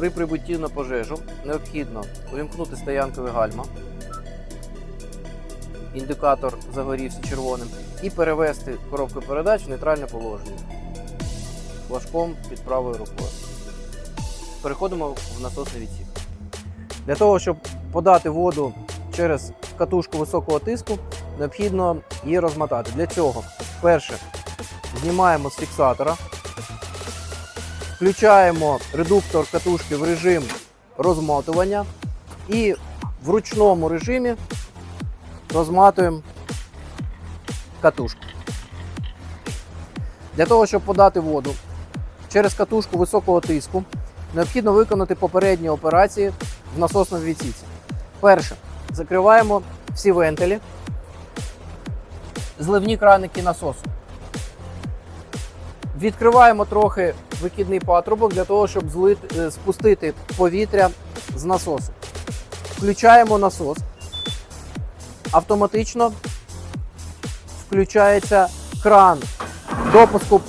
При прибутті на пожежу необхідно увімкнути стоянкове гальма. Індикатор загорівся червоним і перевести коробку передач в нейтральне положення флажком під правою рукою. Переходимо в насосний відсік. Для того, щоб подати воду через катушку високого тиску, необхідно її розмотати. Для цього, перше, знімаємо з фіксатора, включаємо редуктор катушки в режим розмотування і в ручному режимі розматуємо катушку. Для того, щоб подати воду через катушку високого тиску, необхідно виконати попередні операції в насосному відсіці. Перше, закриваємо всі вентилі, зливні краники насосу. Відкриваємо трохи викидний патрубок для того, щоб злити, е, спустити повітря з насосу. Включаємо насос. Автоматично включається кран допуску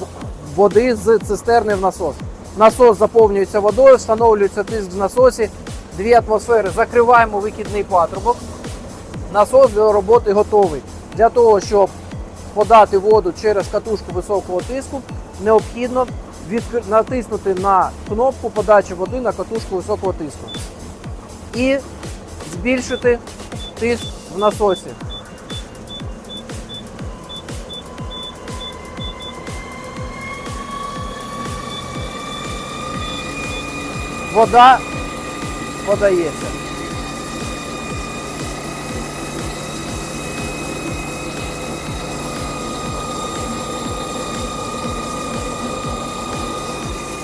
води з цистерни в насос. Насос заповнюється водою, встановлюється тиск в насосі, 2 атмосфери. Закриваємо викидний патрубок. Насос для роботи готовий. Для того, щоб подати воду через катушку високого тиску, необхідно відкр- натиснути на кнопку подачі води на катушку високого тиску і збільшити тиск в насосі. Вода подається.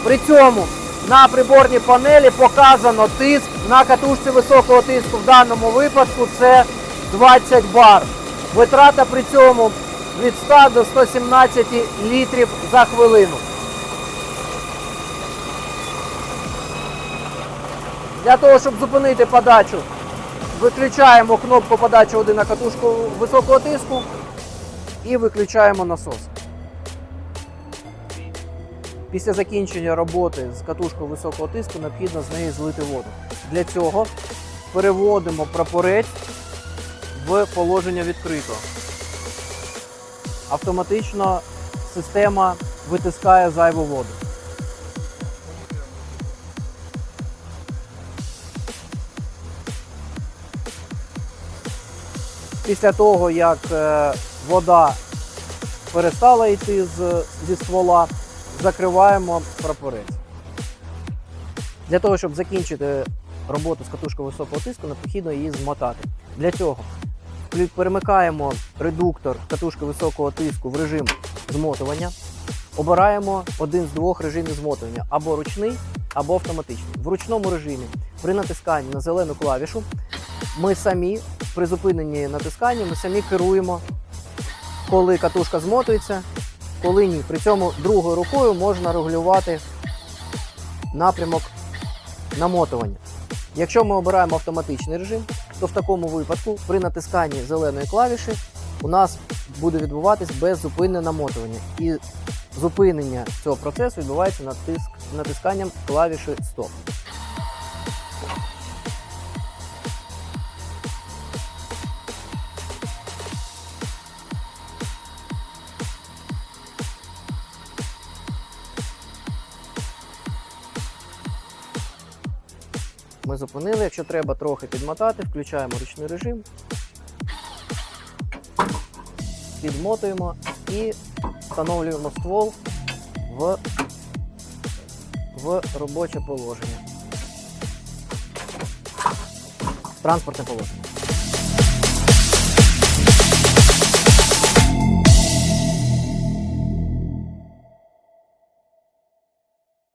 При цьому на приборній панелі показано тиск на катушці високого тиску. В даному випадку це 20 бар. Витрата при цьому від 100 до 117 літрів за хвилину. Для того, щоб зупинити подачу, виключаємо кнопку подачі води на катушку високого тиску і виключаємо насос. Після закінчення роботи з катушкою високого тиску необхідно з неї злити воду. Для цього переводимо прапорець в положення відкрито. Автоматично система витискає зайву воду. Після того, як е, вода перестала йти зі ствола, закриваємо прапорець. Для того, щоб закінчити роботу з катушкою високого тиску, необхідно її змотати. Для цього перемикаємо редуктор катушки високого тиску в режим змотування. Обираємо один з двох режимів змотування або ручний, або автоматичний. В ручному режимі при натисканні на зелену клавішу ми самі при зупиненні натискання ми самі керуємо, коли катушка змотується, коли ні. При цьому другою рукою можна регулювати напрямок намотування. Якщо ми обираємо автоматичний режим, то в такому випадку при натисканні зеленої клавіші у нас буде відбуватись беззупинне намотування. І зупинення цього процесу відбувається натиск, натисканням клавіші Стоп. Ми зупинили, якщо треба трохи підмотати, включаємо ручний режим, підмотуємо і встановлюємо ствол в, в робоче положення. Транспортне положення.